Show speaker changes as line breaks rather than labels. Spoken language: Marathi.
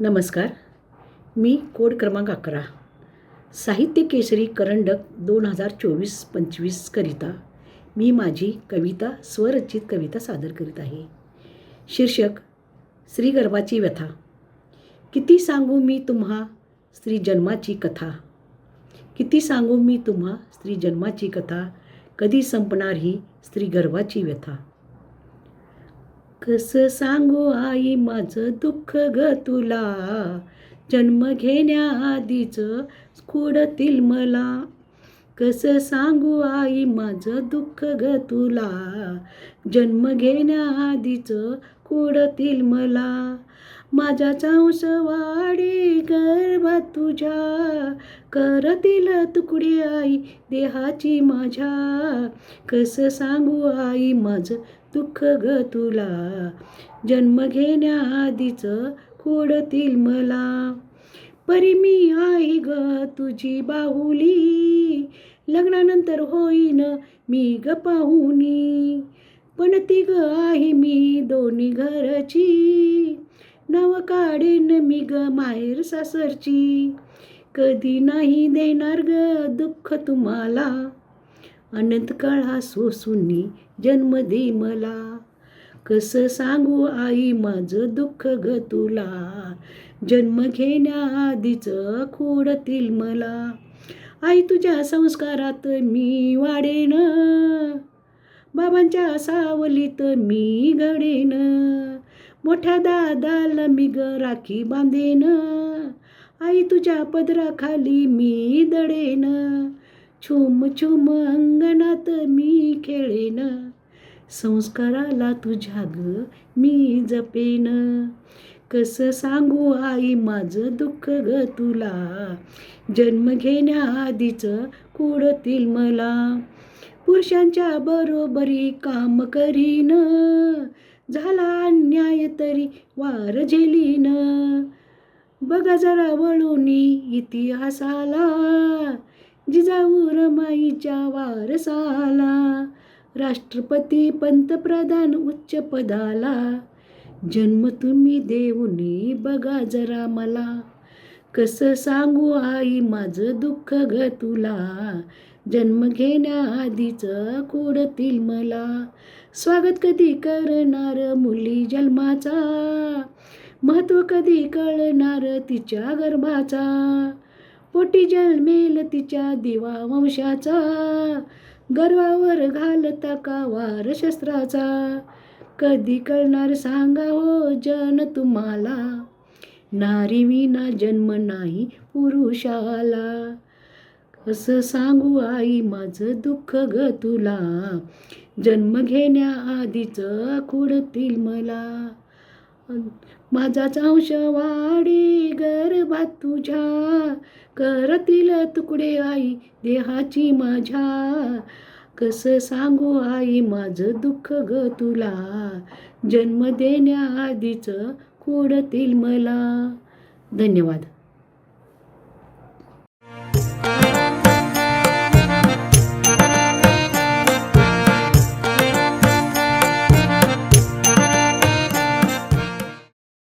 नमस्कार. मी कोड क्रमांक अकरा. साहित्य केसरी करंडक दोन हजार चोवीस पंचवीसकरिता मी माझी कविता स्वरचित कविता सादर करीत आहे. शीर्षक श्रीगर्भाची व्यथा. किती सांगू मी तुम्हा स्त्री जन्माची कथा? किती सांगू मी तुम्हा स्त्री जन्माची कथा? कधी संपणार ही स्त्री गर्भाची व्यथा? कसं सांगू आई माझं दुःख ग तुला. जन्म घेण्याआधीचं कुडतील मला. कसं सांगू आई माझं दुःख ग तुला. जन्म घेण्याआधीचं कुडतील मला. माझा चांस वाढे गर्भात तुझ्या करतील तुकडे आई देहाची माझ्या. कसं सांगू आई माझं दुःख ग तुला? जन्म घेण्याआधीचं खोडतील मला. परी मी आई ग तुझी बाहुली. लग्नानंतर होईन मी ग पाहुनी. पण ती ग आहे मी दोन्ही घरची. नव काढेन मी ग माहेर सासरची. कधी नाही देणार ग दुःख तुम्हाला. अनंत काळा सोसूनी जन्म दे मला. कसं सांगू आई माझं दुःख ग तुला. जन्म घेण्याआधीचं खोडतील मला. आई तुझ्या संस्कारात मी वाढेन. बाबांच्या सावलीत मी घडेन. मोठ्या दादाला मी ग राखी बांधेन. आई तुझ्या पदराखाली मी दडेन. छुम छुम अंगणात मी खेळेन. संस्काराला तुझ्या ग मी जपेन. कसं सांगू आई माझं दुःख ग तुला? जन्म घेण्याआधीचं कुडतील मला. पुरुषांच्या बरोबरी काम करीन. झाला अन्याय तरी वार झेलीन बघा जरा वळूनी इतिहासाला. जिजाऊ रमाईच्या वारसाला. राष्ट्रपती पंतप्रधान उच्च पदाला. जन्म तुम्ही देऊनी बघा जरा मला. कसं सांगू आई माझं दुःख ग तुला. जन्म घेण्याआधीचं कुडतील मला. स्वागत कधी करणार मुली जन्माचा? महत्त्व कधी कळणार तिच्या गर्भाचा? पोटी जन्मेल तिच्या दिवा वंशाचा. गर्वावर घालता का वार शस्त्राचा. कधी कळणार सांगा हो जन तुम्हाला. नारी विना जन्म नाही पुरुषाला. असं सांगू आई माझं दुःख ग तुला. जन्म घेण्याआधीचं खुडतील मला. माझा चांश वाढे गर्भात तुझ्या. करतील तुकडे आई देहाची माझ्या. कसं सांगू आई माझं दुःख ग तुला. जन्म देण्याआधीचं खोडतील मला. धन्यवाद.